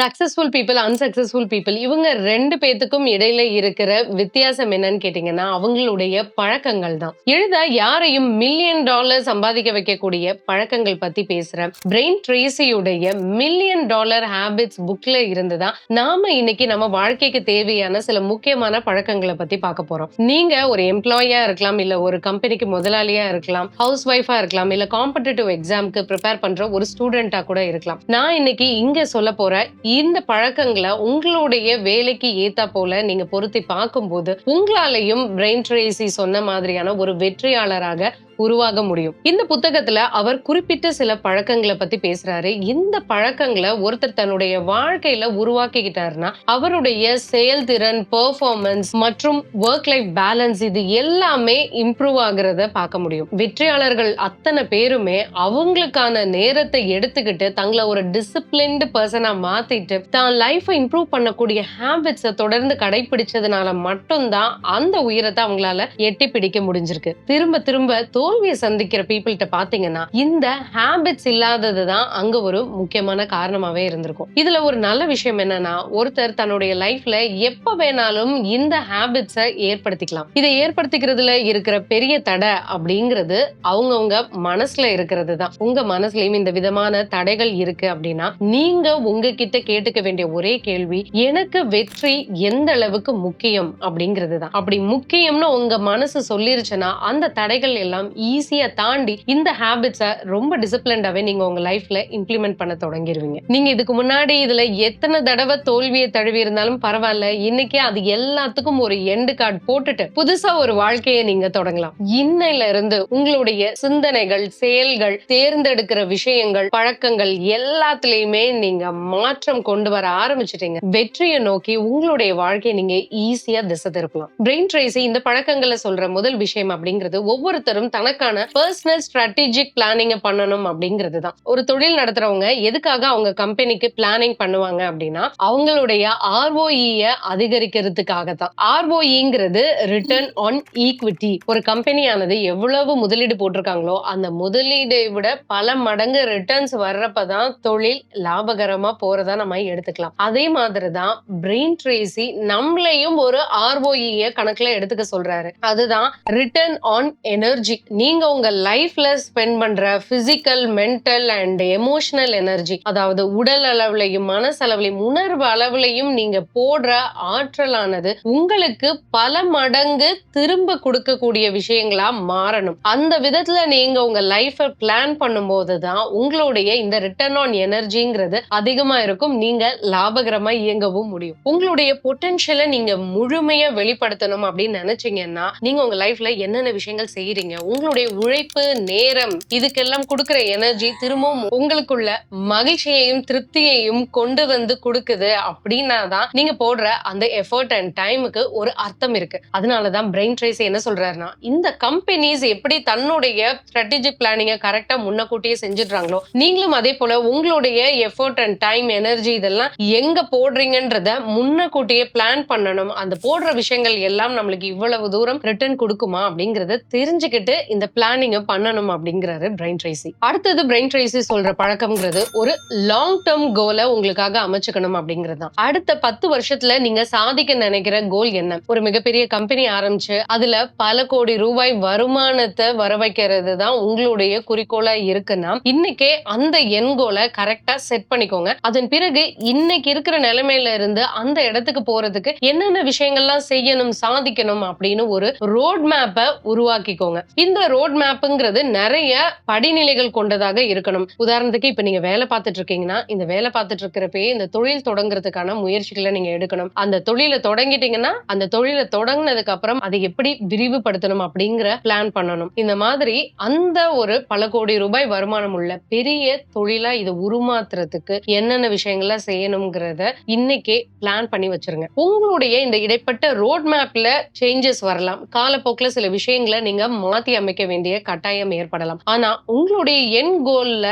Successful people unsuccessful people இவங்க ரெண்டு பேத்துக்கும் இடையில இருக்கிற வித்தியாசம் என்னன்னு கேட்டீங்கன்னா அவங்களுடைய பழக்கங்கள் தான். எழுத யாரையும் மில்லியன் டாலர் சம்பாதிக்க வைக்கக்கூடிய பழக்கங்கள் பத்தி பேசுறேன் பிரெயின் ட்ரேசியுடைய மில்லியன் டாலர் ஹேபிட்ஸ் புக்ல இருந்துதான் நாம இன்னைக்கு நம்ம வாழ்க்கைக்கு தேவையான சில முக்கியமான பழக்கங்களை பத்தி பார்க்க போறோம். நீங்க ஒரு எம்ப்ளாயியா இருக்கலாம் இல்ல ஒரு கம்பெனிக்கு முதலாளியா இருக்கலாம் ஹவுஸ் ஒய்ஃபா இருக்கலாம் இல்ல காம்படிட்டிவ் எக்ஸாம்க்கு ப்ரிப்பேர் பண்ற ஒரு ஸ்டூடெண்டா கூட இருக்கலாம். நான் இன்னைக்கு இங்க சொல்ல போற இந்த பழக்கங்களை உங்களுடைய வேலைக்கு ஏத்தா போல நீங்க பொருத்தி பார்க்கும்போது உங்களாலையும் பிரெயின் ட்ரேசி சொன்ன மாதிரியான ஒரு வெற்றியாளராக உருவாக முடியும். இந்த புத்தகத்துல அவர் குறிப்பிட்ட சில பழக்கங்களை பத்தி பேசுறாரு. இந்த பழக்கங்களை ஒருத்தர் தன்னுடைய வாழ்க்கையில உருவாக்கிக்கிட்டாருன்னா அவருடைய செயல்திறன் பெர்ஃபார்மன்ஸ் மற்றும் ஒர்க் லைஃப் பேலன்ஸ் இது எல்லாமே இம்ப்ரூவ் ஆகுறத பார்க்க முடியும். வெற்றியாளர்கள் அத்தனை பேருமே அவங்களுக்கான நேரத்தை எடுத்துக்கிட்டு தங்களை ஒரு டிசிப்ளின்டு பர்சனா மாத்திட்டு தான் லைஃப்பை இம்ப்ரூவ் பண்ணக்கூடிய ஹேபிட்ஸை தொடர்ந்து கடைபிடிச்சதுனால மட்டும்தான் அந்த உயரத்தை அவங்களால எட்டி பிடிக்க முடிஞ்சிருக்கு. திரும்ப திரும்ப தோல்வியை சந்திக்கிற பீப்புள்கிட்ட பாத்தீங்கன்னா இந்த ஹேபிட்ஸ் இல்லாதது தான் அங்க ஒரு முக்கியமான காரணமாவே இருந்திருக்கும். இதுல ஒரு நல்ல விஷயம் என்னன்னா ஒருத்தர் தன்னுடைய லைஃப்ல எப்ப வேணாலும் இந்த ஹேபிட்ஸை ஏற்படுத்திக்கலாம். இதை ஏற்படுத்திக்கிறதுல இருக்கிற பெரிய தடை அப்படிங்கிறது அவங்கவுங்க மனசுல இருக்கிறது தான். உங்க மனசுலயும் இந்த விதமான தடைகள் இருக்கு அப்படின்னா நீங்க உங்ககிட்ட கிட்ட கேட்டுக்க வேண்டிய ஒரே கேள்வி எனக்கு வெற்றி எந்த அளவுக்கு முக்கியம் அப்படிங்கிறது தான் அப்படி முக்கியம்னு உங்க மனசு சொல்லிருச்சுன்னா அந்த தடைகள் எல்லாம் ஈஸியா தாண்டி இந்த ஹேபிட்ஸை ரொம்ப டிசிப்ளின்டாவே நீங்க உங்க லைஃப்ல இம்ப்ளிமெண்ட் பண்ண தொடங்கிருவீங்க. நீங்க இதுக்கு முன்னாடி இதுல எத்தனை தடவை தோல்வியை தழுவி இருந்தாலும் பரவாயில்ல இன்னைக்கு அது எல்லாத்துக்கும் ஒரு எண்டு கார்டு போட்டுட்டு புதுசா ஒரு வாழ்க்கையை நீங்க தொடங்கலாம். இன்னையில இருந்து உங்களுடைய சிந்தனைகள் செயல்கள் தேர்ந்தெடுக்கிற விஷயங்கள் பழக்கங்கள் எல்லாத்துலயுமே நீங்க மாற்ற மாற்றம் கொண்டு வர ஆரம்பிச்சிட்டீங்க. வெற்றியை நோக்கி உங்களுடைய வாழ்க்கையை நீங்க ஈஸியா திசை திருப்பலாம். பிரெயின் ட்ரேசி இந்த பழக்கங்களை சொல்ற முதல் விஷயம் அப்படிங்கிறது ஒவ்வொருத்தரும் தனக்கான பர்சனல் ஸ்ட்ராட்டஜிக் பிளானிங் பண்ணணும் அப்படிங்கிறது தான். ஒரு தொழில் நடத்துறவங்க எதுக்காக அவங்க கம்பெனிக்கு பிளானிங் பண்ணுவாங்க அப்படின்னா அவங்களுடைய ஆர்ஓஇய அதிகரிக்கிறதுக்காக தான். ஆர்ஓஇங்கிறது ரிட்டர்ன் ஆன் ஈக்விட்டி ஒரு கம்பெனியானது எவ்வளவு முதலீடு போட்டிருக்காங்களோ அந்த முதலீடை விட பல மடங்கு ரிட்டர்ன்ஸ் வர்றப்பதான் தொழில் லாபகரமா போறதா நம்ம எடுத்துக்கலாம். அதே மாதிரி தான் பிரெயின் ட்ரேசி நம்மளையும் ஒரு ஆர்ஓஇய கணக்குல எடுத்துக்க சொல்றாரு. அதுதான் ரிட்டர்ன் ஆன் எனர்ஜி நீங்க உங்க லைஃப்ல ஸ்பெண்ட் பண்ற physical mental and emotional energy அதாவது உடல் அளவுலையும் மனசளவுலையும் உணர்வு அளவுலையும் நீங்க போடுற ஆற்றலானது உங்களுக்கு பல மடங்கு திரும்ப கொடுக்கக்கூடிய விஷயங்களா மாறணும். அந்த விதத்துல நீங்க உங்க லைஃப பிளான் பண்ணும்போது தான் உங்களுடைய இந்த ரிட்டர்ன் ஆன் எனர்ஜிங்கிறது அதிகமா இருக்கும். நீங்க லாபகரமா இயங்கவும் முடியும். உங்களுடைய பொட்டன்ஷியலை நீங்க முழுமையா வெளிப்படுத்தணும் அப்படின்னு நினைச்சீங்கன்னா நீங்க உங்க லைஃப்ல என்னென்ன விஷயங்கள் செய்யறீங்க உங்களுடைய உழைப்பு நேரம் இதுக்கெல்லாம் கொடுக்கிற எனர்ஜி திரும்பவும் உங்களுக்குள்ள மகிழ்ச்சியையும் திருப்தியையும் கொண்டு வந்து கொடுக்குது அப்படின்னா தான் நீங்க போடுற அந்த எஃபர்ட் அண்ட் டைமுக்கு ஒரு அர்த்தம் இருக்கு. அதனாலதான் பிரெயின் ட்ரேஸ் என்ன சொல்றாருன்னா இந்த கம்பெனிஸ் எப்படி தன்னுடைய ஸ்ட்ராட்டஜிக் பிளானிங்க கரெக்டா முன்னக்கூட்டியே செஞ்சிடுறாங்களோ நீங்களும் அதே போல உங்களுடைய எஃபர்ட் அண்ட் டைம் எனர்ஜி இதெல்லாம் எங்க போடுறீங்கன்றத முன்னக்கூட்டியே பிளான் பண்ணணும். அந்த போடுற விஷயங்கள் எல்லாம் நம்மளுக்கு இவ்வளவு தூரம் ரிட்டர்ன் கொடுக்குமா அப்படிங்கறத தெரிஞ்சுக்கிட்டு இந்த பிளானிங்க பண்ணணும் அப்படிங்கிறாரு பிரெயின் ட்ரைசி அடுத்தது பிரெயின் ட்ரைசி சொல்ற பழக்கம்ங்கிறது ஒரு லாங் டேர்ம் கோலை உங்களுக்காக அமைச்சுக்கணும் அப்படிங்கிறது தான் அடுத்த பத்து வருஷத்துல நீங்க சாதிக்க நினைக்கிற கோல் என்ன? ஒரு மிகப்பெரிய கம்பெனி ஆரம்பிச்சு அதுல பல கோடி ரூபாய் வருமானத்தை வர வைக்கிறது தான் உங்களுடைய குறிக்கோளா இருக்குன்னா இன்னைக்கே அந்த எண் கோலை கரெக்டா செட் பண்ணிக்கோங்க. அதன் பிறகு இன்னைக்கு இருக்கிற நிலைமையில இருந்து அந்த இடத்துக்கு போறதுக்கு என்னென்ன விஷயங்கள்லாம் செய்யணும் சாதிக்கணும் அப்படின்னு ஒரு ரோட் மேப்பை உருவாக்கிக்கோங்க. இந்த ரோட் மேப்புங்கிறது நிறைய படிநிலைகள் கொண்டதாக இருக்கணும். உதாரணத்துக்கு இப்ப நீங்க வேலை பார்த்துட்டு இருக்கீங்கன்னா இந்த வேலை பார்த்துட்டு இருக்கிறப்பயே இந்த தொழில் தொடங்குறதுக்கான முயற்சிகளை நீங்க எடுக்கணும். அந்த தொழிலை தொடங்கிட்டீங்கன்னா அந்த தொழிலை தொடங்கினதுக்கு அப்புறம் அதை எப்படி விரிவுபடுத்தணும் அப்படிங்கிற பிளான் பண்ணணும். இந்த மாதிரி அந்த ஒரு பல கோடி ரூபாய் வருமானம் உள்ள பெரிய தொழிலா இதை உருமாத்துறதுக்கு என்னென்ன விஷயங்கள் விஷயங்கள்லாம் செய்யணுங்கிறத இன்னைக்கே பிளான் பண்ணி வச்சிருங்க. உங்களுடைய இந்த இடைப்பட்ட ரோட் மேப்ல சேஞ்சஸ் வரலாம். காலப்போக்கில் சில விஷயங்களை நீங்க மாத்தி அமைக்க வேண்டிய கட்டாயம் ஏற்படலாம். ஆனா உங்களுடைய என் கோல்ல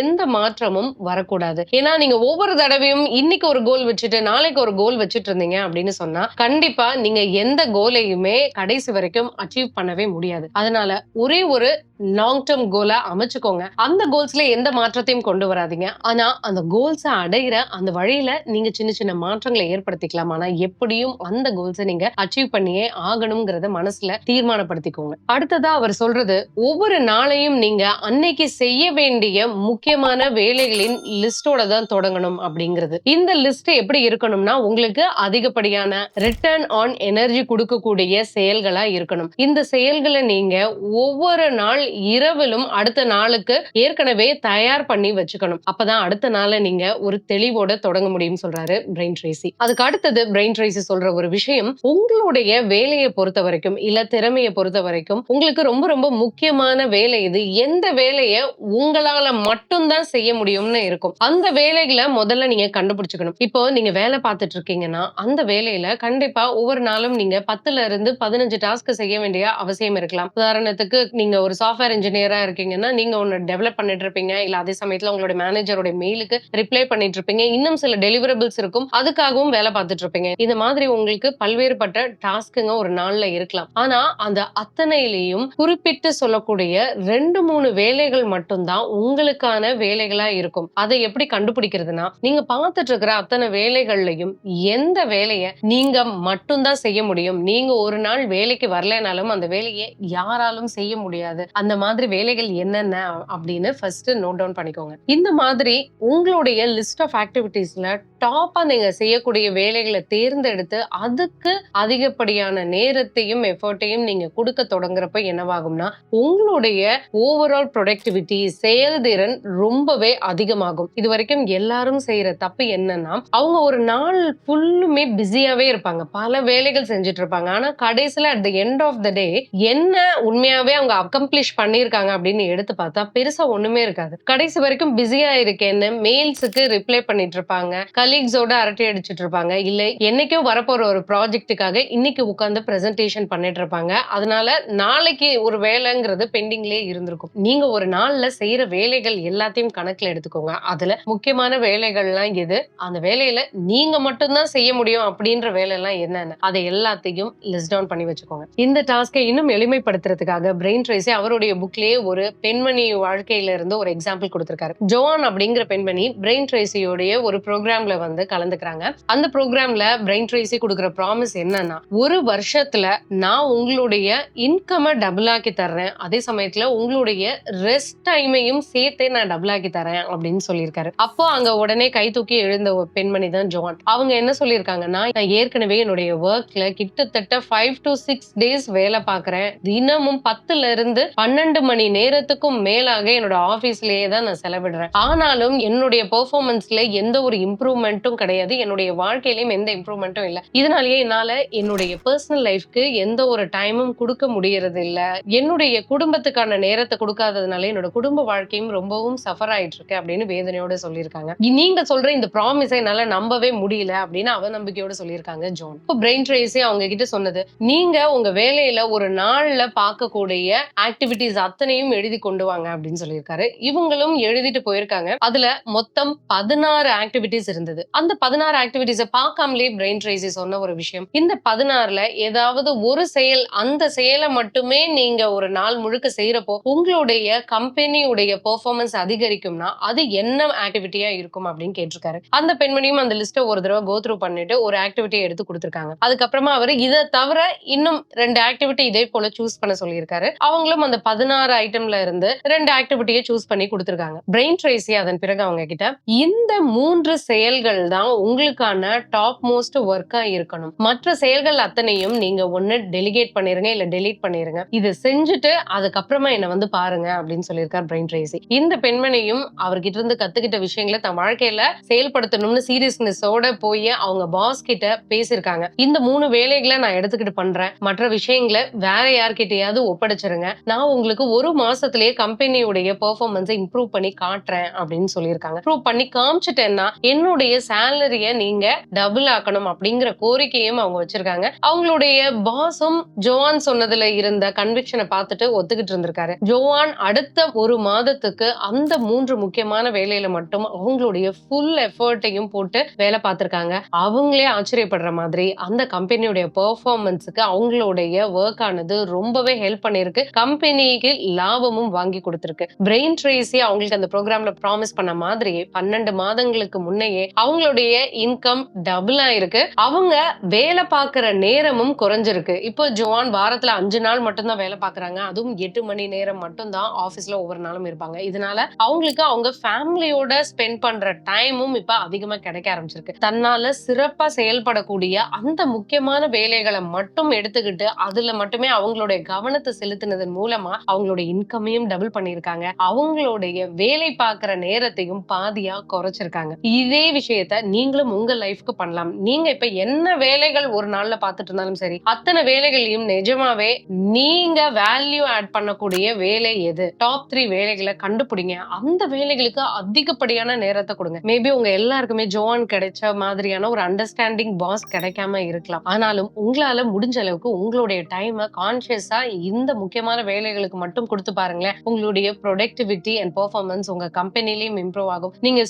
எந்த மாற்றமும் வரக்கூடாது. ஏன்னா நீங்க ஒவ்வொரு தடவையும் இன்னைக்கு ஒரு கோல் வச்சுட்டு நாளைக்கு ஒரு கோல் வச்சுட்டு இருந்தீங்க அப்படின்னு சொன்னா கண்டிப்பா நீங்க எந்த கோலையுமே கடைசி வரைக்கும் அச்சீவ் பண்ணவே முடியாது. அதனால ஒரே ஒரு லாங் டேர்ம் கோலா அமைச்சுக்கோங்க. அந்த கோல்ஸ்ல எந்த மாற்றத்தையும் கொண்டு வராதீங்க. ஆனா அந்த கோல்ஸை அடையிற அந்த வழியில நீங்க சின்ன சின்ன மாற்றங்களை ஏற்படுத்திக்கலாம். ஆனா எப்படியும் அந்த கோல்ஸை நீங்க அச்சீவ் பண்ணியே ஆகணுங்கிறத மனசுல தீர்மானப்படுத்திக்கோங்க. அடுத்ததா அவர் சொல்றது ஒவ்வொரு நாளையும் நீங்க அன்னைக்கு செய்ய வேண்டிய முக்கியமான வேலைகளின் லிஸ்டோட தான் தொடங்கணும் அப்படிங்கிறது. இந்த லிஸ்ட் எப்படி இருக்கணும்னா உங்களுக்கு அதிகப்படியான ரிட்டர்ன் ஆன் எனர்ஜி கொடுக்கக்கூடிய செயல்களா இருக்கணும். இந்த செயல்களை நீங்க ஒவ்வொரு நாள் இரவிலும் அடுத்த நாளுக்கு ஏற்கனவே தயார் பண்ணி வச்சுக்கணும். அப்பதான் அடுத்த நாளை நீங்க ஒரு தெளிவோட தொடங்க முடியும் சொல்றாரு பிரெயின் ட்ரேசி அதுக்கு அடுத்தது பிரெயின் ட்ரேசி சொல்ற ஒரு விஷயம் உங்களுடைய வேலையை பொறுத்த வரைக்கும் இல்ல திறமையை பொறுத்த வரைக்கும் உங்களுக்கு ரொம்ப ரொம்ப முக்கியமான வேலை இது. எந்த வேலையை உங்களால மட்டும்தான் செய்ய முடியும்னு இருக்கும். அந்த வேலைகளை முதல்ல நீங்க கண்டுபிடிச்சுக்கணும். இப்போ நீங்க வேலை பார்த்துட்டு இருக்கீங்கன்னா அந்த வேலையில கண்டிப்பா ஒவ்வொரு நாளும் நீங்க பத்துல இருந்து பதினஞ்சு டாஸ்க் செய்ய வேண்டிய அவசியம் இருக்கலாம். உதாரணத்துக்கு நீங்க ஒரு சாஃப்ட்வேர் இன்ஜினியரா இருக்கீங்கன்னா நீங்க ஒன்னு டெவலப் பண்ணிட்டு இருப்பீங்க இல்ல அதே சமயத்துல உங்களோட மேனேஜரோட மெயிலுக்கு ரிப்ளை பண்ணிட்டு இருப்பீங்க இன்னும் சில டெலிவரபிள்ஸ் இருக்கும். அதுக்காகவும் வேலை பார்த்துட்டு இருப்பீங்க இந்த மாதிரி உங்களுக்கு பல்வேறுபட்ட டாஸ்க்குங்க ஒரு நாள்ல இருக்கலாம். ஆனா அந்த அத்தனையிலையும் குறிப்பிட்டு சொல்லக்கூடிய ரெண்டு மூணு வேலைகள் மட்டும்தான் உங்களுக்கான வேலைகளா இருக்கும். அதை எப்படி கண்டுபிடிக்கிறதுனா நீங்க பார்த்துட்டு இருக்கிற அத்தனை வேலைகள்லயும் எந்த வேலையை நீங்க மட்டும்தான் செய்ய முடியும். நீங்க ஒரு நாள் வேலைக்கு வரலைனாலும் அந்த வேலையை யாராலும் செய்ய முடியாது. அந்த மாதிரி வேலைகள் என்னென்ன அப்படின்னு ஃபர்ஸ்ட் நோட் டவுன் பண்ணிக்கோங்க. இந்த மாதிரி உங்களுடைய லிஸ்ட் ஆஃப் ஆக்டிவிட்டீஸ்ல டாப்பா நீங்க செய்யக்கூடிய வேலைகளை தேர்ந்தெடுத்து அதுக்கு அதிகப்படியான நேரத்தையும் எஃபர்ட்டையும் நீங்க கொடுக்க தொடங்குறப்ப என்னவாகும்னா உங்களுடைய ஓவரால் ப்ரொடக்டிவிட்டி செயல்திறன் ரொம்பவே அதிகமாகும். இது வரைக்கும் எல்லாரும் செய்யற தப்பு என்னன்னா அவங்க ஒரு நாள் ஃபுல்லுமே பிஸியாவே இருப்பாங்க. பல வேலைகள் செஞ்சுட்டு இருப்பாங்க ஆனா கடைசியில at the end of the day என்ன உண்மையாவே அவங்க அக்கம்ப்ளிஷ் பண்ணிருக்காங்க அப்படின்னு எடுத்து பார்த்தா பெருசா ஒண்ணுமே இருக்காது. கடைசி வரைக்கும் பிஸியா இருக்கேன்னு மெயில்ஸுக்கு ரிப்ளை பண்ணிட்டு இருப்பாங்க கலீக்ஸோட அரட்டை அடிச்சிட்டு இருப்பாங்க இல்ல என்னைக்கோ வரப்போற ஒரு ப்ராஜெக்ட்டுக்காக இன்னைக்கு உட்காந்து பிரசன்டேஷன் பண்ணிட்டு இருப்பாங்க அதனால நாளைக்கு ஒரு வேலைங்கிறது பெண்டிங்லேயே இருந்திருக்கும். நீங்க ஒரு நாள்ல செய்யற வேலைகள் எல்லாத்தையும் கணக்குல எடுத்துக்கோங்க. அதுல முக்கியமான வேலைகள்லாம் எது? அந்த வேலையில நீங்க மட்டும்தான் செய்ய முடியும் அப்படின்ற வேலை எல்லாம் என்னென்ன? அதை எல்லாத்தையும் லிஸ்ட் டவுன் பண்ணி வச்சுக்கோங்க. இந்த டாஸ்கை இன்னும் எளிமைப்படுத்துறதுக்காக பிரெயின் ட்ரேசி அவருடைய புக்லயே ஒரு பெண்மணி வாழ்க்கையில இருந்து ஒரு எக்ஸாம்பிள் கொடுத்திருக்காரு. ஜோவான் அப்படிங்கிற பெண்மணி பிரெயின் ட்ரேசியோடைய ஒரு ப்ரோக்ராம்ல வந்து கலந்துக்கிறாங்க. அந்த ப்ரோக்ராம்ல பிரெயின் ட்ரேசி கொடுக்குற ப்ராமிஸ் என்னன்னா ஒரு வருஷத்துல நான் உங்களுடைய இன்கமை டபுள் ஆக்கி தர்றேன். அதே சமயத்துல உங்களுடைய ரெஸ்ட் டைமையும் சேர்த்தே நான் டபுள் ஆக்கி தரேன் அப்படின்னு சொல்லியிருக்காரு. அப்போ அங்க உடனே கை தூக்கி எழுந்த ஒரு பெண்மணி தான் ஜோன். அவங்க என்ன சொல்லியிருக்காங்கன்னா நான் ஏற்கனவே என்னுடைய ஒர்க்ல கிட்டத்தட்ட ஃபைவ் டு சிக்ஸ் டேஸ் வேலை பார்க்கறேன். தினமும் பத்துல இருந்து பன்னெண்டு மணி நேரத்துக்கும் மேலாக என்னோட ஆபீஸ்லயே தான் நான் செலவிடுறேன். ஆனாலும் என்னுடைய பெர்ஃபார்மன்ஸ்ல எந்த ஒரு இம்ப்ரூவ்மெண்ட்டும் கிடையாது. என்னுடைய வாழ்க்கையிலையும் எந்த இம்ப்ரூவ்மெண்ட்டும் இல்லை. இதனாலேயே என்னால என்னுடைய பர்சனல் லைஃப்க்கு எந்த ஒரு டைமும் கொடுக்க முடியறது இல்ல என்னுடைய குடும்பத்துக்கான நேரத்தை கொடுக்காததுனால என்னோட குடும்ப வாழ்க்கையும் ரொம்பவும் சஃபர் ஆயிட்டு இருக்கு அப்படின்னு வேதனையோட சொல்லியிருக்காங்க. நீங்க சொல்ற இந்த ப்ராமிஸை என்னால நம்பவே முடியல அப்படின்னு அவநம்பிக்கையோட சொல்லியிருக்காங்க ஜோன். இப்போ பிரெயின் ட்ரேஸே அவங்க கிட்ட சொன்னது நீங்க உங்க வேலையில ஒரு நாள்ல பார்க்கக்கூடிய ஆக்டிவிட்டிஸ் அத்தனையும் எழுதி கொண்டு வாங்க அப்படின்னு சொல்லியிருக்காரு. இவங்களும் எழுதிட்டு போயிருக்காங்க. அதுல மொத்தம் பதினாறு ஆக்டிவிட்டிஸ் இருந்தது. அந்த பதினாறு ஆக்டிவிட்டிஸை பார்க்காமலே பிரெயின் ட்ரேசி சொன்ன ஒரு விஷயம். இந்த பதினாறுல ஏதாவது ஒரு செயல் அந்த செயலை மட்டுமே நீங்க ஒரு நாள் முழுக்க செய்யறப்போ உங்களுடைய கம்பெனியுடைய பெர்ஃபார்மன்ஸ் அதிகரிக்கும்னா அது என்ன ஆக்டிவிட்டியா இருக்கும் அப்படின்னு கேட்டிருக்காரு. அந்த பெண்மணியும் அந்த லிஸ்ட்டை ஒரு தடவை கோ த்ரூ பண்ணிட்டு ஒரு ஆக்டிவிட்டியை எடுத்து கொடுத்துருக்காங்க. அதுக்கப்புறமா அவர் இதை தவிர இன்னும் ரெண்டு ஆக்டிவிட்டி இதே போல சூஸ் பண்ண சொல்லியிருக்காரு. அவங்களும் அந்த பதினாறு ஐட்டம்ல இருந்து ரெண்டு ஆக்டிவிட்டியை சூஸ் பண்ணி கொடுத்துருக்காங்க. பிரெயின் ட்ரேசி அதன் பிறகு அவங்க கிட்ட இந்த மூன்று செயல்கள் தான் உங்களுக்கான டாப் மோஸ்ட் ஒர்க்கா இருக்கணும். மற்ற செயல்கள் அத்தனையும் நீங்க ஒண்ணு டெலிகேட் பண்ணிருங்க இல்ல டெலீட் பண்ணிருங்க. இது செஞ்சுட்டு அதுக்கப்புறமா என்ன வந்து பாருங்க அப்படின்னு சொல்லியிருக்கார் பிரைன் ட்ரேசி இந்த பெண்மணியும் அவர்கிட்ட இருந்து கத்துக்கிட்ட விஷயங்களை தன் வாழ்க்கையில செயல்படுத்தணும்னு சீரியஸ்னஸோட போய் அவங்க பாஸ் கிட்ட பேசியிருக்காங்க. இந்த மூணு வேலைகளை நான் எடுத்துக்கிட்டு பண்றேன். மற்ற விஷயங்களை வேற யார்கிட்டயாவது ஒப்படைச்சிருங்க. நான் உங்களுக்கு ஒரு மாசத்திலேயே கம்பெனியுடைய பெர்ஃபார்மன்ஸை இம்ப்ரூவ் பண்ணி காட்டுறேன் அப்படின்னு சொல்லியிருக்காங்க. ப்ரூவ் பண்ணி காமிச்சிட்டேன்னா என்னுடைய சேலரிய நீங்க டபுள் ஆக்கணும் அப்படிங்கிற கோரிக்கையும் அவங்க வச்சிருக்காங்க. அவங்களுடைய பாஸும் ஜோவான் சொன்னதுல இருந்த கன்விக்ஷனை பார்த்துட்டு ஒத்துக்கிட்டு இருந்திருக்காரு. ஜோவான் அடுத்த ஒரு மாதத்துக்கு அந்த மூன்று முக்கியமான வேலையில மட்டும் அவங்களுடைய ஃபுல் எஃபர்ட்டையும் போட்டு வேலை பார்த்திருக்காங்க. அவங்களே ஆச்சரியப்படுற மாதிரி அந்த கம்பெனியுடைய பெர்ஃபார்மன்ஸுக்கு அவங்களுடைய ஒர்க் ஆனது ரொம்பவே ஹெல்ப் பண்ணிருக்கு கம்பெனிக்கு லாபமும் வாங்கி கொடுத்திருக்கு. பிரெயின் ட்ரேசி அவங்களுக்கு அந்த ப்ரோக்ராம்ல ப்ராமிஸ் பண்ண மாதிரி பன்னெண்டு மாதம் மாதங்களுக்கு முன்னையே அவங்களுடைய இன்கம் டபுள் ஆயிருக்கு. அவங்க வேலை பார்க்குற நேரமும் குறைஞ்சிருக்கு. இப்போ ஜுவான் வாரத்துல அஞ்சு நாள் மட்டும்தான் வேலை பார்க்கறாங்க. அதுவும் எட்டு மணி நேரம் மட்டும்தான் ஆஃபீஸ்ல ஒவ்வொரு நாளும் இருப்பாங்க. இதனால அவங்களுக்கு அவங்க ஃபேமிலியோட ஸ்பெண்ட் பண்ற டைமும் இப்ப அதிகமா கிடைக்க ஆரம்பிச்சிருக்கு. தன்னால சிறப்பா செயல்படக்கூடிய அந்த முக்கியமான வேலைகளை மட்டும் எடுத்துக்கிட்டு அதுல மட்டுமே அவங்களுடைய கவனத்தை செலுத்தினதன் மூலமா அவங்களுடைய இன்கமையும் டபுள் பண்ணியிருக்காங்க. அவங்களுடைய வேலை பார்க்குற நேரத்தையும் பாதியா வச்சிருக்காங்க இதே விஷயத்த நீங்களும் உங்க லைஃப்க்கு பண்ணலாம். நீங்க இப்ப என்ன வேலைகள் ஒரு நாள்ல பாத்துட்டு இருந்தாலும் சரி அத்தனை வேலைகளையும் நிஜமாவே நீங்க வேல்யூ ஆட் பண்ணக்கூடிய வேலை எது? டாப் த்ரீ வேலைகளை கண்டுபிடிங்க. அந்த வேலைகளுக்கு அதிகப்படியான நேரத்தை கொடுங்க. மேபி உங்க எல்லாருக்குமே ஜோன் கிடைச்ச மாதிரியான ஒரு அண்டர்ஸ்டாண்டிங் பாஸ் கிடைக்காம இருக்கலாம். ஆனாலும் உங்களால முடிஞ்ச அளவுக்கு உங்களுடைய டைமை கான்சியஸா இந்த முக்கியமான வேலைகளுக்கு மட்டும் கொடுத்து பாருங்களேன். உங்களுடைய ப்ரொடக்டிவிட்டி அண்ட் பெர்ஃபார்மன்ஸ் உங்க கம்பெனிலையும் இம்ப்ரூவ் ஆகும். நீங்க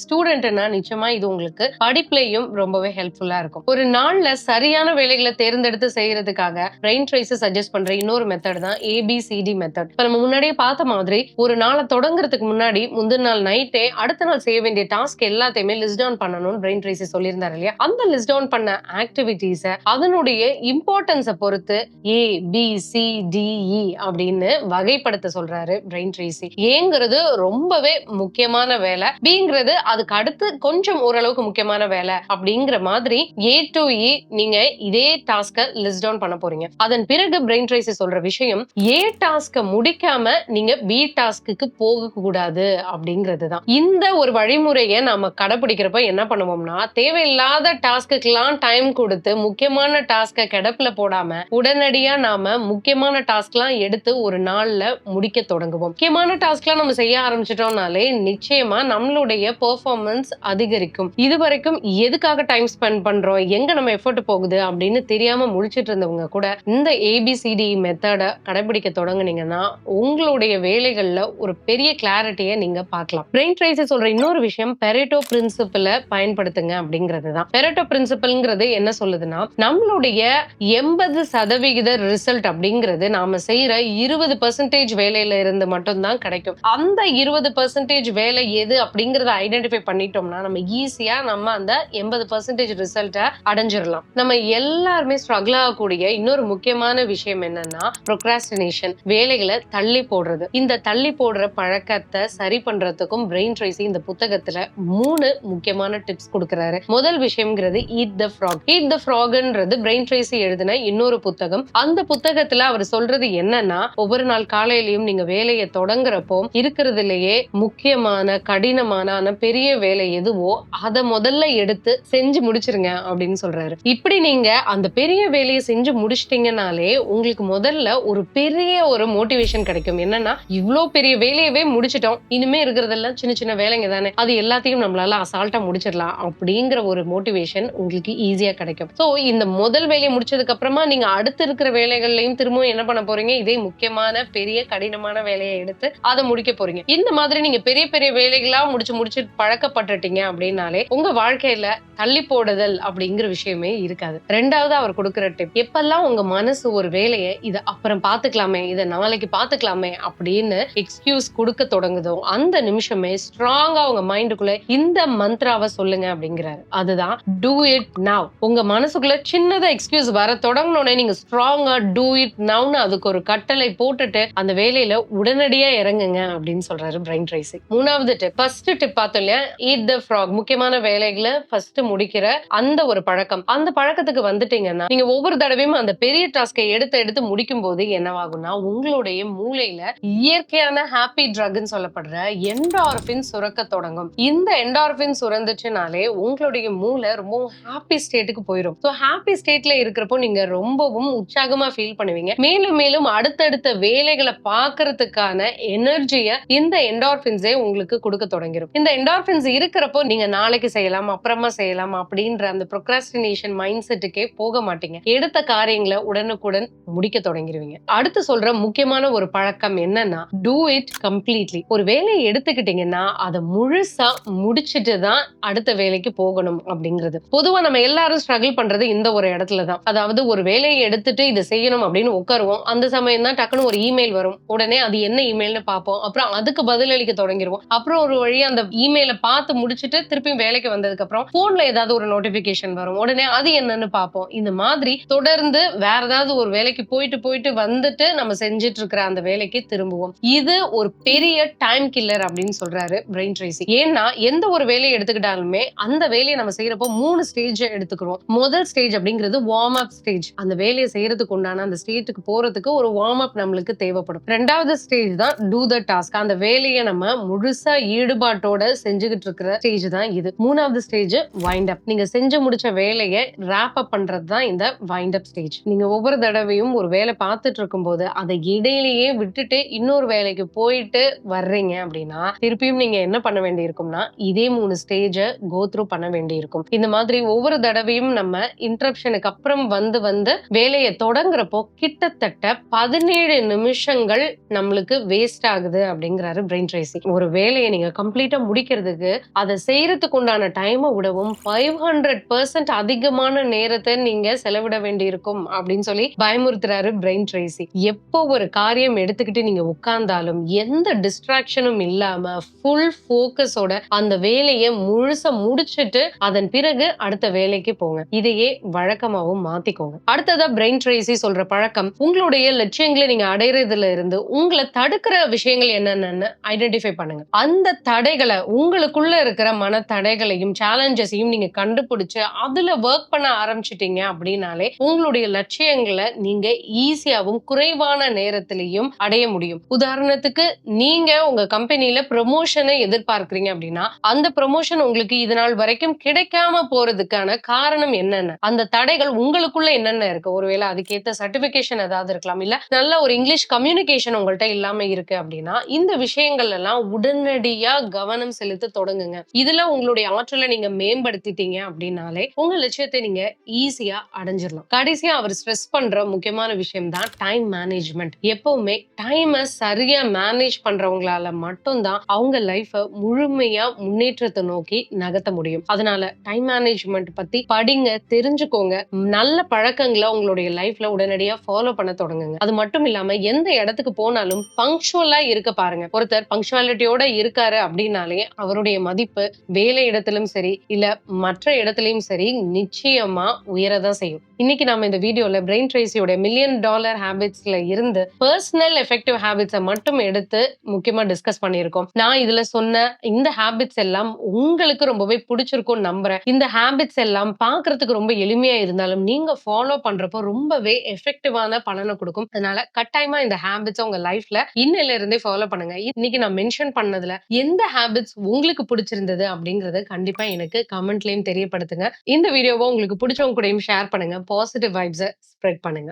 ஸ்டூடெண்ட்னா நிச்சயமா இது உங்களுக்கு படிப்புலயும் ரொம்பவே ஹெல்ப்ஃபுல்லா இருக்கும். ஒரு நாள்ல சரியான வேலைகளை தேர்ந்தெடுத்து செய்யறதுக்காக பிரெயின் ட்ரைஸ் சஜஸ்ட் பண்ற இன்னொரு மெத்தட் தான் ஏபிசிடி மெத்தட் இப்ப நம்ம முன்னாடியே பார்த்த மாதிரி ஒரு நாளை தொடங்குறதுக்கு முன்னாடி முந்தின நாள் நைட்டே அடுத்த நாள் செய்ய வேண்டிய டாஸ்க் எல்லாத்தையுமே லிஸ்ட் டவுன் பண்ணணும்னு பிரெயின் ட்ரைஸ் சொல்லியிருந்தாரு இல்லையா? அந்த லிஸ்ட் டவுன் பண்ண ஆக்டிவிட்டீஸை அதனுடைய இம்பார்ட்டன்ஸை பொறுத்து ஏ பி சி டிஇ அப்படின்னு வகைப்படுத்த சொல்றாரு பிரெயின் ட்ரேசி ஏங்கிறது ரொம்பவே முக்கியமான வேலை. பிங்கிறது அதுக்கு அடுத்த கொஞ்சம் ஓரளவுக்கு முக்கியமான வேலை அப்படிங்கிற மாதிரி ஏ டு இ நீங்க இதே டாஸ்க லிஸ்ட் டவுன் பண்ண போறீங்க. அதன் பிறகு பிரெயின் ட்ரேசி சொல்ற விஷயம் ஏ டாஸ்க முடிக்காம நீங்க பி டாஸ்க்கு போக கூடாது அப்படிங்கிறது தான். இந்த ஒரு வழிமுறையை நாம கடைபிடிக்கிறப்ப என்ன பண்ணுவோம்னா தேவையில்லாத டாஸ்க்குக்கெல்லாம் டைம் கொடுத்து முக்கியமான டாஸ்க கிடப்புல போடாம உடனடியா நாம முக்கியமான டாஸ்க்லாம் எடுத்து ஒரு நாள்ல முடிக்க தொடங்குவோம். முக்கியமான டாஸ்க்லாம் நம்ம செய்ய ஆரம்பிச்சிட்டோம்னாலே நிச்சயமா நம்மளுடைய பெர்ஃபார்மன்ஸ் அதிகரிக்கும். இது வரைக்கும் எதுக்காக டைம் ஸ்பெண்ட் பண்றோம்? எங்க நம்ம எஃபர்ட் போகுது? அப்படின்னு தெரியாம முழிச்சிட்டு இருந்தவங்க கூட இந்த ஏபிசிடி மெத்தடை கடைபிடிக்க தொடங்குனீங்கன்னா உங்களுடைய வேலைகள்ல ஒரு பெரிய கிளாரிட்டியை நீங்க பார்க்கலாம். பிரெயின் ட்ரேசி சொல்ற இன்னொரு விஷயம் பெரேட்டோ பிரின்சிபலை பயன்படுத்துங்க அப்படிங்கிறது தான் பெரேட்டோ பிரின்சிபல்ங்கிறது என்ன சொல்லுதுன்னா நம்மளுடைய எண்பது சதவிகித ரிசல்ட் அப்படிங்கிறது நாம செய்யற இருபது பர்சன்டேஜ் வேலையில இருந்து மட்டும்தான் கிடைக்கும். அந்த இருபது பர்சன்டேஜ் வேலை எது அப்படிங்கறத ஐடென்டிஃபை பண்ணிட்டு பண்ணிட்டோம்னா நம்ம ஈஸியா நம்ம அந்த எண்பது பர்சன்டேஜ் ரிசல்ட்டை அடைஞ்சிடலாம் நம்ம எல்லாருமே ஸ்ட்ரகிள் ஆகக்கூடிய இன்னொரு முக்கியமான விஷயம் என்னன்னா ப்ரொக்ராஸ்டினேஷன் வேலைகளை தள்ளி போடுறது. இந்த தள்ளி போடுற பழக்கத்தை சரி பண்றதுக்கும் பிரெயின் ட்ரேசி இந்த புத்தகத்துல மூணு முக்கியமான டிப்ஸ் கொடுக்குறாரு. முதல் விஷயம்ங்கிறது eat the frog eat the ஃப்ராக்ன்றது Brian Tracy எழுதின இன்னொரு புத்தகம். அந்த புத்தகத்துல அவர் சொல்றது என்னன்னா ஒவ்வொரு நாள் காலையிலயும் நீங்க வேலையை தொடங்குறப்போ இருக்கிறதுலயே முக்கியமான கடினமான பெரிய வேலை எதுவோ அதை முதல்ல எடுத்து செஞ்சு முடிச்சிருங்க அப்படின்னு சொல்றாரு. இப்படி நீங்க அந்த பெரிய வேலையை செஞ்சு முடிச்சிட்டீங்கனாலே உங்களுக்கு முதல்ல ஒரு பெரிய ஒரு மோட்டிவேஷன் கிடைக்கும். என்னன்னா இவ்வளோ பெரிய வேலையவே முடிச்சிட்டோம். இனிமே இருக்கிறதெல்லாம் சின்ன சின்ன வேலைங்க தானே. அது எல்லாத்தையும் நம்மளால அசால்ட்டா முடிச்சிடலாம் அப்படிங்கிற ஒரு மோட்டிவேஷன் உங்களுக்கு ஈஸியா கிடைக்கும். ஸோ இந்த முதல் வேலையை முடிச்சதுக்கு அப்புறமா நீங்க அடுத்து இருக்கிற வேலைகள்லையும் திரும்பவும் என்ன பண்ண போறீங்க? இதே முக்கியமான பெரிய கடினமான வேலையை எடுத்து அதை முடிக்க போறீங்க. இந்த மாதிரி நீங்க பெரிய பெரிய வேலைகளா முடிச்சு முடிச்சு பழக்கப்பட்டு பழக்கப்பட்டுட்டீங்க அப்படின்னாலே உங்க வாழ்க்கையில தள்ளி போடுதல் அப்படிங்கிற விஷயமே இருக்காது. ரெண்டாவது அவர் கொடுக்கிற டிப் எப்பெல்லாம் உங்க மனசு ஒரு வேலையை இதை அப்புறம் பாத்துக்கலாமே இதை நாளைக்கு பாத்துக்கலாமே அப்படின்னு எக்ஸ்கியூஸ் கொடுக்க தொடங்குதோ அந்த நிமிஷமே ஸ்ட்ராங்கா உங்க மைண்டுக்குள்ள இந்த மந்த்ராவை சொல்லுங்க அப்படிங்கிறாரு. அதுதான் டூ இட் நவ் உங்க மனசுக்குள்ள சின்னதா எக்ஸ்கியூஸ் வர தொடங்கினோடனே நீங்க ஸ்ட்ராங்கா டூ இட் நவ்னு அதுக்கு ஒரு கட்டளை போட்டுட்டு அந்த வேலையில உடனடியா இறங்குங்க அப்படின்னு சொல்றாரு பிரைன் ட்ரைசி மூணாவது டிப் ஃபர்ஸ்ட் டிப் பார்த்தோம் இல்லையா? ஈட் த ஃப்ராக் முக்கியமான வேலைகளை ஃபர்ஸ்ட் முடிக்கிற அந்த ஒரு பழக்கம். அந்த பழக்கத்துக்கு வந்துட்டீங்கன்னா நீங்க ஒவ்வொரு தடவையும் அந்த பெரிய டாஸ்கை எடுத்து எடுத்து முடிக்கும் போது என்னவாகும்னா உங்களுடைய மூளையில இயற்கையான ஹாப்பி ட்ரக்னு சொல்லப்படுற என்டார்பின் சுரக்க தொடங்கும். இந்த என்டார்பின் சுரந்துச்சுனாலே உங்களுடைய மூளை ரொம்பவும் ஹாப்பி ஸ்டேட்டுக்கு போயிடும் ஸோ ஹாப்பி ஸ்டேட்ல இருக்கிறப்போ நீங்க ரொம்பவும் உற்சாகமா ஃபீல் பண்ணுவீங்க. மேலும் மேலும் அடுத்தடுத்த வேலைகளை பார்க்கறதுக்கான எனர்ஜியை இந்த என்டார்பின்ஸே உங்களுக்கு கொடுக்க தொடங்கிடும் இந்த என்டார்பின்ஸ் இருக்கிறப்போ நீங்க நாளைக்கு செய்யலாம் அப்புறமா செய்யலாம் அப்படின்ற அந்த ப்ரொக்ராஸ்டினேஷன் மைண்ட் செட்டுக்கே போக மாட்டீங்க. எடுத்த காரியங்களை உடனுக்குடன் முடிக்க தொடங்கிடுவீங்க அடுத்து சொல்ற முக்கியமான ஒரு பழக்கம் என்னன்னா டூ இட் கம்ப்ளீட்லி ஒரு வேலையை எடுத்துக்கிட்டீங்கன்னா அதை முழுசா முடிச்சிட்டு தான் அடுத்த வேலைக்கு போகணும் அப்படிங்கிறது. பொதுவா நம்ம எல்லாரும் ஸ்ட்ரகிள் பண்றது இந்த ஒரு இடத்துல தான். அதாவது ஒரு வேலையை எடுத்துட்டு இதை செய்யணும் அப்படின்னு உட்காருவோம். அந்த சமயம் தான் டக்குன்னு ஒரு இமெயில் வரும். உடனே அது என்ன இமெயில்னு பார்ப்போம். அப்புறம் அதுக்கு பதிலளிக்க தொடங்கிடுவோம் அப்புறம் ஒரு வழி அந்த இமெயிலை பார்த்து முடிச்சுட்டு திருப்பியும் வேலைக்கு வந்ததுக்கு அப்புறம் போன்ல ஏதாவது ஒரு நோட்டிபிகேஷன் வரும். உடனே அது என்னன்னு பார்ப்போம். இந்த மாதிரி தொடர்ந்து வேற ஏதாவது ஒரு வேலைக்கு போயிட்டு போயிட்டு வந்துட்டு நம்ம செஞ்சுட்டு இருக்கிற அந்த வேலைக்கு திரும்புவோம். இது ஒரு பெரிய டைம் கில்லர் அப்படின்னு சொல்றாரு பிரெயின் ட்ரேசி ஏன்னா எந்த ஒரு வேலையை எடுத்துக்கிட்டாலுமே அந்த வேலையை நம்ம செய்யறப்போ மூணு ஸ்டேஜ் எடுத்துக்கிறோம். முதல் ஸ்டேஜ் அப்படிங்கிறது வார்ம் அப் ஸ்டேஜ் அந்த வேலையை செய்யறதுக்கு உண்டான அந்த ஸ்டேஜுக்கு போறதுக்கு ஒரு வார்ம் அப் நம்மளுக்கு தேவைப்படும். ரெண்டாவது ஸ்டேஜ் தான் டூ த டாஸ்க் அந்த வேலையை நம்ம முழுசா ஈடுபாட்டோட செஞ்சுக்கிட்டு இருக்கிற ஸ்டேஜ் தான் இது. மூணாவது ஸ்டேஜ் வைண்ட் அப் நீங்க செஞ்சு முடிச்ச வேலையை ரேப் அப் பண்றது தான் இந்த வைண்ட் அப் ஸ்டேஜ் நீங்க ஒவ்வொரு தடவையும் ஒரு வேலை பார்த்துட்டு இருக்கும்போது அதை இடையிலேயே விட்டுட்டு இன்னொரு வேலைக்கு போயிட்டு வர்றீங்க அப்படின்னா திருப்பியும் நீங்க என்ன பண்ண வேண்டியிருக்கும்னா இதே மூணு ஸ்டேஜை கோத்ரூ பண்ண வேண்டியிருக்கும். இந்த மாதிரி ஒவ்வொரு தடவையும் நம்ம இன்டரப்ஷனுக்கு அப்புறம் வந்து வந்து வேலையை தொடங்குறப்போ கிட்டத்தட்ட பதினேழு நிமிஷங்கள் நம்மளுக்கு வேஸ்ட் ஆகுது அப்படிங்கிறாரு பிரெயின் ட்ரேசி ஒரு வேலையை நீங்க கம்ப்ளீட்டா முடிக்கிறதுக்கு அதை செய்யறதுக்கு உண்டான டைமை விடவும் ஃபைவ் ஹண்ட்ரட் பர்சன்ட் அதிகமான நேரத்தை நீங்க செலவிட வேண்டியிருக்கும் அப்படின்னு சொல்லி பயமுறுத்துறாரு பிரெயின் ட்ரேசி எப்போ ஒரு காரியம் எடுத்துக்கிட்டு நீங்க உட்கார்ந்தாலும் எந்த டிஸ்ட்ராக்ஷனும் இல்லாம ஃபுல் ஃபோக்கஸோட அந்த வேலையை முழுச முடிச்சிட்டு அதன் பிறகு அடுத்த வேலைக்கு போங்க. இதையே வழக்கமாகவும் மாத்திக்கோங்க. அடுத்ததா பிரெயின் ட்ரேசி சொல்ற பழக்கம் உங்களுடைய லட்சியங்களை நீங்க அடையறதுல இருந்து உங்களை தடுக்கிற விஷயங்கள் என்னென்னு ஐடென்டிஃபை பண்ணுங்க. அந்த தடைகளை உங்களுக்குள்ள இருக்கிற மன தடைகளையும் சேலஞ்சஸையும் நீங்க கண்டுபிடிச்சு அதுல ஒர்க் பண்ண ஆரம்பிச்சிட்டீங்க அப்படின்னாலே உங்களுடைய லட்சியங்களை நீங்க ஈஸியாவும் குறைவான நேரத்திலையும் அடைய முடியும். உதாரணத்துக்கு நீங்க உங்க கம்பெனில ப்ரமோஷனை எதிர்பார்க்கிறீங்க அப்படின்னா அந்த ப்ரமோஷன் உங்களுக்கு இது நாள் வரைக்கும் கிடைக்காம போறதுக்கான காரணம் என்னென்ன? அந்த தடைகள் உங்களுக்குள்ள என்னென்ன இருக்கு? ஒருவேளை அதுக்கேத்த சர்டிபிகேஷன் ஏதாவது இருக்கலாம் இல்ல நல்ல ஒரு இங்கிலீஷ் கம்யூனிகேஷன் உங்கள்ட்ட இல்லாம இருக்கு அப்படின்னா இந்த விஷயங்கள் எல்லாம் உடனடியா கவனம் செலுத்த தொடங்குங்க. இதுல உங்களுடைய ஆற்றலை நீங்க மேம்படுத்திட்டீங்க அப்படின்னாலே உங்க லட்சியத்தை நீங்க ஈஸியா அடைஞ்சிடலாம் கடைசியா அவர் ஸ்ட்ரெஸ் பண்ற முக்கியமான விஷயம் தான் டைம் மேனேஜ்மெண்ட் எப்பவுமே டைமை சரியா மேனேஜ் பண்றவங்களால மட்டும்தான் அவங்க லைஃப முழுமையா முன்னேற்றத்தை நோக்கி நகர்த்த முடியும். அதனால டைம் மேனேஜ்மெண்ட் பத்தி படிங்க தெரிஞ்சுக்கோங்க. நல்ல பழக்கங்களை உங்களுடைய லைஃப்ல உடனடியா ஃபாலோ பண்ண தொடங்குங்க. அது மட்டும் இல்லாம எந்த இடத்துக்கு போனாலும் பங்க்சுவலா இருக்க பாருங்க. ஒருத்தர் பங்க்சுவாலிட்டியோட இருக்காரு அப்படின்னாலே அவருடைய மதிப்பு வேலை இடத்திலும் சரி இல்ல மற்ற இடத்துலயும் சரி நிச்சயமா உயரதான் செய்யும். இன்னைக்கு நம்ம இந்த வீடியோல பிரெயின் ட்ரேசியோட மில்லியன் டாலர் ஹேபிட்ஸ்ல இருந்து பர்சனல் எஃபெக்டிவ் ஹேபிட்ஸை மட்டும் எடுத்து முக்கியமா டிஸ்கஸ் பண்ணியிருக்கோம். நான் இதுல சொன்ன இந்த ஹேபிட்ஸ் எல்லாம் உங்களுக்கு ரொம்பவே பிடிச்சிருக்கும் நம்புறேன். இந்த ஹேபிட்ஸ் எல்லாம் பாக்குறதுக்கு ரொம்ப எளிமையா இருந்தாலும் நீங்க ஃபாலோ பண்றப்போ ரொம்பவே எஃபெக்டிவான பலனை கொடுக்கும். அதனால கட்டாயமா இந்த ஹேபிட்ஸ் உங்க லைஃப்ல இன்னையில இருந்தே ஃபாலோ பண்ணுங்க. இன்னைக்கு நான் மென்ஷன் பண்ணதுல எந்த ஹேபிட்ஸ் உங்களுக்கு பிடிச்சிருந்தது அப்படிங்கறத கண்டிப்பா எனக்கு கமெண்ட்லயும் தெரியப்படுத்துங்க. இந்த வீடியோவை உங்களுக்கு பிடிச்சவங்க கூடயும் ஷேர் பண்ணுங்க. பாசிட்டிவ் வைப்ஸை ஸ்ப்ரெட் பண்ணுங்க.